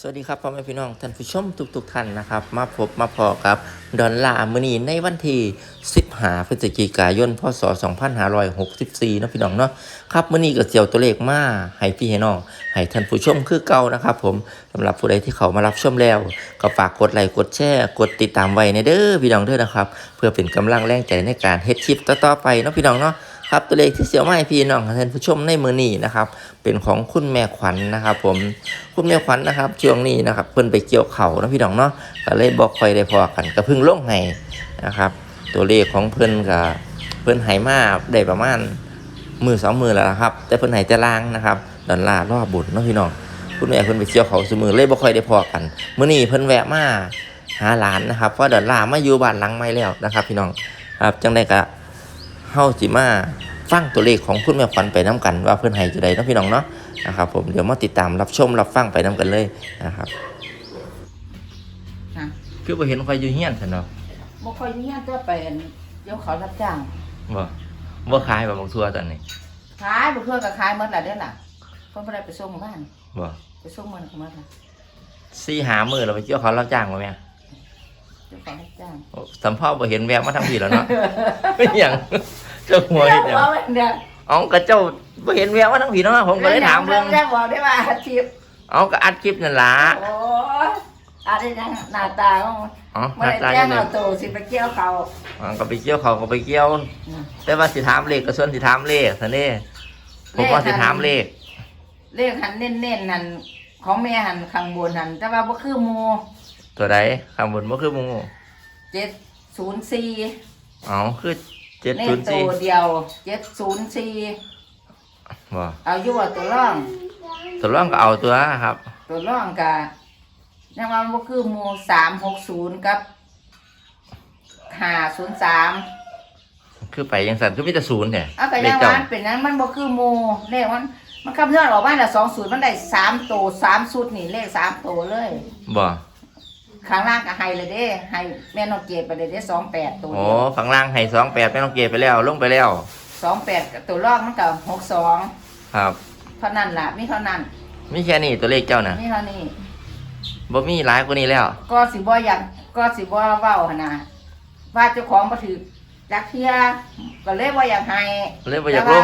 สวัสดีครับพ่อแม่พี่น้องท่านผู้ชมทุกๆท่านนะครับ มาพบมาพอกับดอนลาร์มือนีในวันที่15พฤศจิกายนพศ2564นาะพี่น้องเนาะครับมือนีก็เสียวตัวเลขมาให้พี่ให้น้องให้ท่านผู้ชมคือเก่านะครับ ผมสำหรับผู้ใดที่เขามารับชมแล้ว ก็ฝากกดไลค์กดแชร์กดติดตามไว้ในเด้อพี่น้องเด้อนะครับ เพื่อเป็นกำลังแรงใจในการเฮ็ดคลิปต่อๆไปเนาะพี่น้องเนาะ ครับตัวเลขที่เสียวมาให้พี่น้องท่านผู้ชมในมือนี้นะครับ เป็นของคุณแม่ขวัญนะครับ ผมคุณแม่ขวัญนะครับช่วงนี้นะครับเพิ่นไปเกี่ยวเข่านะพี่น้องเนาะก็เลยบอกคอยได้พอกันก็เพิ่งลงให้นะครับ ตัวเลขของเพิ่นกับเพิ่นให้มาได้ประมาณมือสองมือแล้วนะครับ แต่เพิ่นให้แต่ล่างนะครับดอลลาร์รอบุญนะพี่น้องคุณแม่เพิ่นไปเกี่ยวเขาสมือเลยบ่ค่อยได้พอกันมื้อนี้เพิ่นแวะมาหาหลานนะครับเพราะดอลลามาอยู่บ้านหลังใหม่แล้วนะครับ พี่น้องครับจังไดก็ เฮาสิมาฟังตัวเลขของคุณแม่ขวัญไปน้กันว่าเพิ่นให้จะใดเนาะพี่น้องเนาะนะครับผมเดี๋ยวมาติดตามรับชมรับฟังไปน้กันเลยนะครับค่ะคือบ่เห็นใครอยู่เฮียนซั่นเนาะบ่ค่อยมีอันจะเป็นเดี๋ยวเขารับจ้างบ่บ่ขายแบบบักทั่วตอนนี้ขายบ่เพื่อก็ขายหมดละเด้อล่ะเพิ่นบ่ได้ไปส่งบ้านบ่ไปส่งมันก็หมดละสี่หามื้อเราไปเกี่ยวเขารับจ้างบ่แม่เดี๋ยวเขารับจ้างโอ้สัมพ่อบ่เห็นแวะมาทางพี่แล้วเนาะ เป็นหยัง เจ้าหัวเดี๋เฮ็ยวดหยังเอาไว้เดี๋ยวเอาก็เจ้าบ่เห็นแวะมาทางพี่เนาะผมก็เลยถามเบิ่งดี๋ยวบอกได้ว่าอาชีพเอาก็อัดคลิปนั่นล่ะโอ้ยอะไรนะหน้าตาของมันอ๋อบ่หน้าได้ตาแจ้จังงได๋เอาตัวสิไปเกี่ยวเขาอ๋อก็ไปเกี่ยวเขาก็ไปเกี่ยวน่ะแต่ว่าสิถามเลขก็ส่วนสิถามเลขซั่นเด้ผมว่าสิถามเลข เลขหันเน้นๆนั่นของแม่หันข้างบนหันแต่ว่าบ่คือหมู่ตัวใดคำบนบ่คือหมู704อ๋อคือ เจ็ดเน้ศูนนย์ตัสี่วเดียว704บ่เอาอยู่ว่าตัวร่อง ตัวร่องก็เอาตัวครับ ตัวร่องกะยังว่าบ่คือหมู่สามหกศูนย์กับห้าศูนย์สามคือไปยังสันคือมีแต่ศูนย์เนี่ยเอาก็เลยัขงเจ้าว่ามันเป็นนั้นมันบ่คือหมู่เลขมัน มันคำนวณออกมาแล้วสองศูนย์มันได้สามตัวสามสุดนี่เลขสามตัวเลย บ่ ข้างล่างก็ให้เลยเด้ให้แม่นองเกดไปเลยเด้สองแปดตัวโอ้เดียวฝั่งล่างให้สองแปดไม่ต้องเกตไปแล้วลงไปแล้ว สองแปดตัวร่องมันก็หกสองครับเท่านั้นล่ะมีเท่านั้นมีแค่นี้ตัวเลขเจ้าน่ะมีเท่านี้บ่มีหลายกว่านี้แล้ว ก็สิบ่อยากก็สิบ่เว้าหั่นน่ะว่าเจ้าของบ่ถือจักเที่ยก็เลยบ่อยากให้เลยบ่อยากลง แต่ว่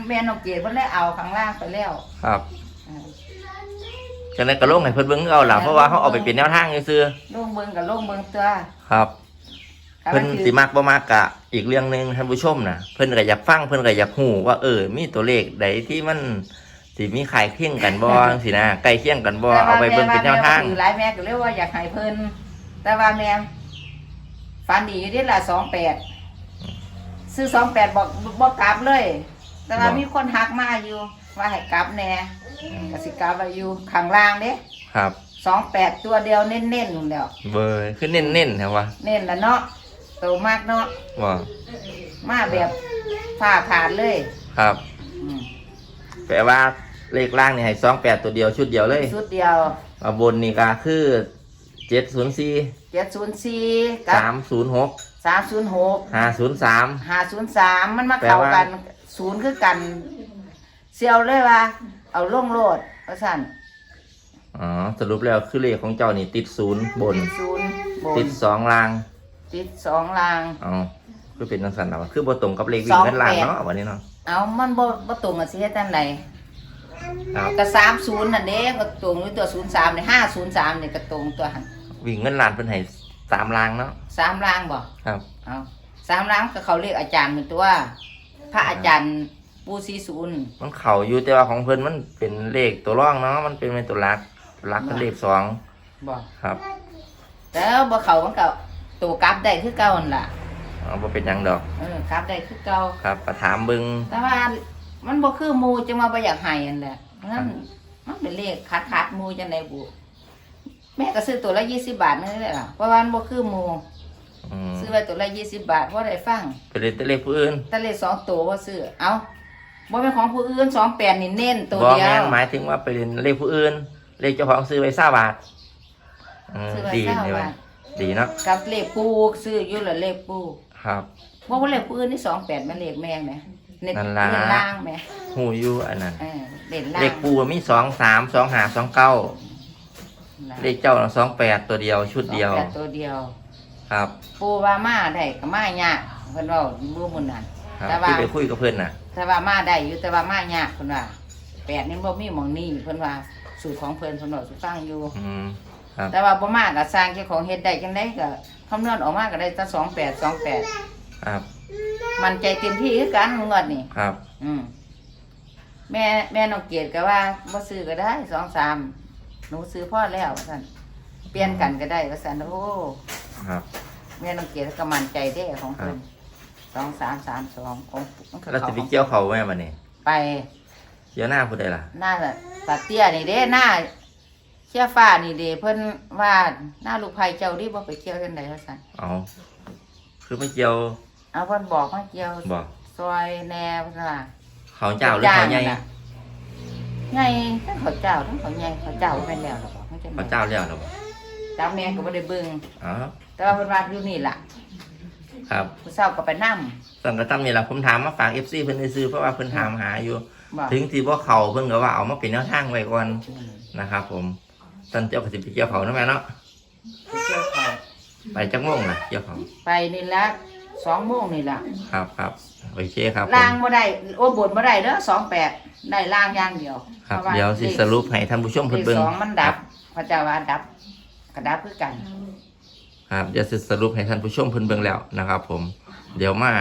าแม่นกเกดเพิ่นได้เอาข้างล่างไปแล้วครับ เออ จังได๋ก็ลงให้เพิ่นเบิ่งเอาล่ะเพราะว่าเขาเอาไปเป็นแนวทางซื่อลงเบิ่งกับลงเบิ่งตัวๆครับถ้าเพิ่นถือสิมักบ่มักกะอีกเรื่องหนึงท่านผู้ชมน่ะเพิ่นก็อยากฟังเพิ่นก็อยากฮู้ว่าเออ มีตัวเลขใดที่มันสิมีขายเคียงกันบ่ จังซี่นะใกล้เคียงกันบ่เอาไปเบิ่งเป็นแนวทางต่แม่ว่าแม่ถือหลายแม่ก็เลยว่าอยากให้เพิ่นแต่ว่าแม่ฝันดีอยู่เด้ล่ะ28ซื้อ28บอกบ่กลับเลย แต่ว่าบ่มีคนทักมาอยู่ ว่าให้กลับแหน่ก็สิกลับไว้อยู่ข้างล่างเด้ครับ28ตัวเดียวเน้นๆนู่นแล้วเบอร์คือเน้นๆแถวว่าเน้นละเนาะโตมากเนาะว่ามาแบบผ่าผ่านเลยครับ อืมแปลว่าเลขล่างนี่ให้สองแปดตัวเดียวชุดเดียวเลยชุดเดียวมาบนนี่ก็คือเจ็ดศูนย์สี่เจ็ดศูนย์สี่กับสามศูนย์หกสามศูนย์หกห้าศูนย์สามห้าศูนย์สามมันมาแปลเข้าว่ากันศูนย์คือกัน เซียวเลยว่า เอาล่งโลดเอาสั่นอ๋อสรุปแล้วคือเลขของเจ้านี่ติดศูนย์บนศูนย์บนติดสองล่างติดสองลาง อ๋อคือเป็นจังสันเอาคือบ่ตรงกับเลขวิ่งสองเงินล่างแปดเนาะวันนี้เนาะเอามันบ่บ่ตรงกับสิเฮ็ดจังไดครับก็สามศูนย์นั่นเด้ก็ตรงด้วยตัวศูนย์สามเนี่ยห้าศูนย์สามเนี่ยก็ตรงตัวหันวิ่งเงินล้านเป็นให้สามล่างเนาะสามลางบ่ครับเอาสามลางก็เขาเรียกอาจารย์เป็นตัว พระอาจารย์ ปูศรีศูนย์มันเข่าอยู่แต่ว่าของเพิ่นมันเป็นเลขตัวร่องเนาะมันเป็นเป็นตัวหลักตัวหลักเป็นเลขสองบ่ครับแล้วบ่เขามันก็ตัวกลับได้คือเก่านั่นล่ะเอาบ่เป็นหยังดอกเออกลับได้คือเก่าครับก็ถามเบิ่งแต่ว่ามันบ่คือหมูจะมาบ่อยากให้อันแหละนั่นมันเป็นเลขขาดขาดๆหมูจังไดบุแม่ก็ซื้อตัวละ20บาทนั่นแหละล่ะเพราะว่ามันบ่คือหมูอืมซื้อไว้ตัวละ20บาทเพราะได้ฟังไปเล่นแต่เลขผู้อื่นแต่เลขสองตัวบ่ซื้อเอ้า บ่เป็นของผู้อื่น28นี่เน้นตัวบ่เดียแม่นว หมายถึงว่าไปเล่นเลขผู้อื่น เลขเจ้าของซื้อไว้20บาทเออซื้อไว้ดีเก้านี่บาว่าท ดีเนาะกับเลขปูซื้ออยู่ละเลขปูครับบ่ว่าเลขผู้อื่นนี่28มันเลขแม่งแหมเน้นนั่นล่ะ เน้นล่างแหมหูอยู่อันนั้น เออเน้นล่าเลงขปูมี2 3 2 5 2 9นะเลขเจ้าสองแปดตัวเดียวชุดเดียว สองแปตัวเดียว ครับ ปูว่ามาได้ก็มายากเพิ่นเว้าบ่มื้อนั้น ครับแต่ว่า ที่ไปคุยกับเพื่อนน่ะ แต่ว่ามาได้อยู่แต่ว่ามายากเพิ่นว่าแปดนี่บ่มีหม่องนี้เพิ่นว่าสูตรของเพิ่นเพิ่นเว้าสู่ฟังอยู่ อืม ครับ แต่ว่าบ่มาก็สร้างเจ้าของเฮ็ดได้จังไดก็คำนวณออกมาก็ได้แต่28 28ครับ มันใจเต็มที่คือกันงวดนี่ครับ อืมแม่แม่น้องเกียรติก็ว่าบ่ซื้อก็ได้สองสามหนูซื้อพ่อแล้วว่าซั่นเปลี่ยนกันก็ได้ว่าซั่นโอ้ครับ แม่น้องเกียรติก็มั่นใจเด้ของเพิ่น สองสามสามสองของของแล้วจะไปเกี่ยวเขาแม่บันนี้ไปเกี่ยวหน้าผู้ใดล่ะหน้าตาเตี้ยนี่เด้หน้าเชี่ยฟ้านี่เด้เพิ่นว่าหน้าลูกไผ่เจ้าดิบ่ไปเกี่ยวจังไดว่าซั่นเอาคือไม่เกี่ยวเอาเพิ่นบอกมาเกี่ยวบอกซอยแนวเพิ่นว่าเขาเจ้าหรือเขาใหญ่จ้งน่ะใหญ่ทั้งเขาเจ้าทั้งเขาใหญ่เขาเจ้าเป็นแล้วหรอบอกไม่ใช่เขาเจ้าแล้วเหรอบอกเจ้าแม่ก็บ่ได้เบิ่งอ๋อแต่ว่าเพิ่นว่าอยู่นี่ล่ะ ครับผู้เฒ่าก็ไปนำสั่งกระตั้มนี่แหละผมถามมาฝากเอฟซีเพิ่นได้ซื้อเพราะว่าเพิ่นถามหาอยู่บอกถึงที่ว่าเขาเพิ่นก็ว่าเอามาเป็นแนวทางไว้ก่อนนะครับผมตอนเจ้าก็สิไปเกี่ยวเขานะแม่เนาะไปเกี่ยวเขาไปจักโมงล่ะเกี่ยวเขาไปนี่ละ2โมงนี่ล่ะครับครับโอเคครับผมล่างบ่ได้โอ้บนบ่ได้เด้อ28ได้ล่างอย่างเดียวครับพาะาเดี๋ยวสิสรุปให้ท่านผู้ชมเลเพิ่นขเบิ่งสองมันดับพระเจ้าว่าดับกระดับคือกัน ครับเดี๋ยวสิสรุปให้ท่านผู้ชมเพิ่นเบิ่งแล้วนะครับ ผมเดี๋ยวมา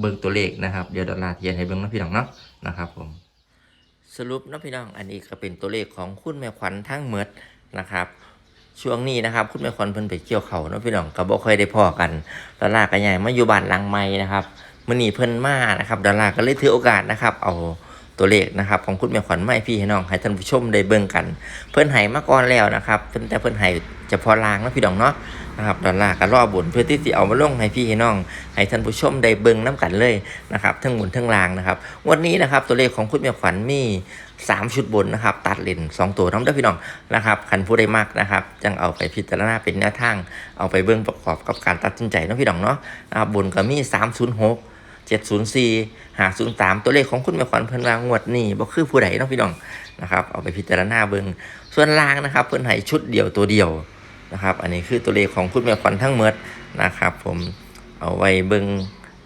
เบิ่งตัวเลขนะครับ เดี๋ยวดอลลาร์เทียนให้เบิ่งนะพี่น้องเนาะนะครับ ผม สรุปนะพี่น้องอันนี้ก็เป็นตัวเลขของคุณแม่ขวัญทั้งหมดนะครับ ช่วงนี้นะครับ คุณแม่ขวัญเพิ่นไปเกี่ยวเขาเนาะพี่น้องก็บ่ค่อยได้พอกันดอลลาร์ก็ใหญ่มาอยู่บ้านหลังใหม่นะครับมื้อนี้เพิ่นมานะครับดอลลาร์ก็เลยถือโอกาสนะครับ เอาตัวเลขนะครับ ของคุณแม่ขวัญมาให้พี่ให้น้องให้ท่านผู้ชมได้เบิ่งกัน เพิ่นให้มาก่อนแล้วนะครับเพิ่นแต่เพิ่นให้เฉพาะลางนะพี่น้องเนาะ นะครับดอลลาร์ก็รอบุญเพื่อที่สิเอามาลงให้พี่ให้น้องให้ท่านผู้ชมได้เบิ่งน้กันเลยนะครับทั้งบุญทั้งลางนะครับงวันนี้นะครับตัวเลขของคุณแม่ขวัญมี 3 ชุดบนนะครับ ตัดเลน2ตัวน้องเด้อพี่น้องนะครับคันผู้ใดมักนะครับจังเอาไปพิจารณาเป็นแนวทาง เอาไปเบิ่งประกอบกับการตัดสินใจเนาะพี่น้องเนาะนะครับบนก็มี 306 704 503 ตัวเลขของคุณแม่ขวัญเพิ่นวางงวดนี้บ่คือผู้ใดเนาะพี่น้องนะครับเอาไปพิจารณาเบิ่งส่วนล่างนะครับเพิ่นให้ชุดเดียวตัวเดียว นะครับ อันนี้คือตัวเลขของคุณแม่ขวัญทั้งหมดนะครับ ผมเอาไว้เบิ่ง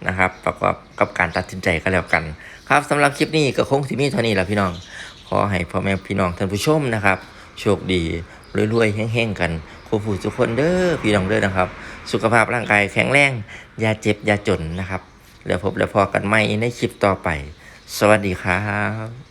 นะครับ ประกอบกับการตัดสินใจก็แล้วกัน ครับสำหรับคลิปนี้ก็คงสิมีเท่านี้แหละพี่น้อง ขอให้พ่อแม่พี่น้องท่านผู้ชมนะครับ โชคดีรวยๆแห้งๆกันครูผู้ทุกคนเด้อพี่น้องเด้อนะครับ สุขภาพร่างกายแข็งแรงอย่าเจ็บอย่าจนนะครับ แล้วพบแล้วพอกันใหม่ในคลิปต่อไป สวัสดีครับ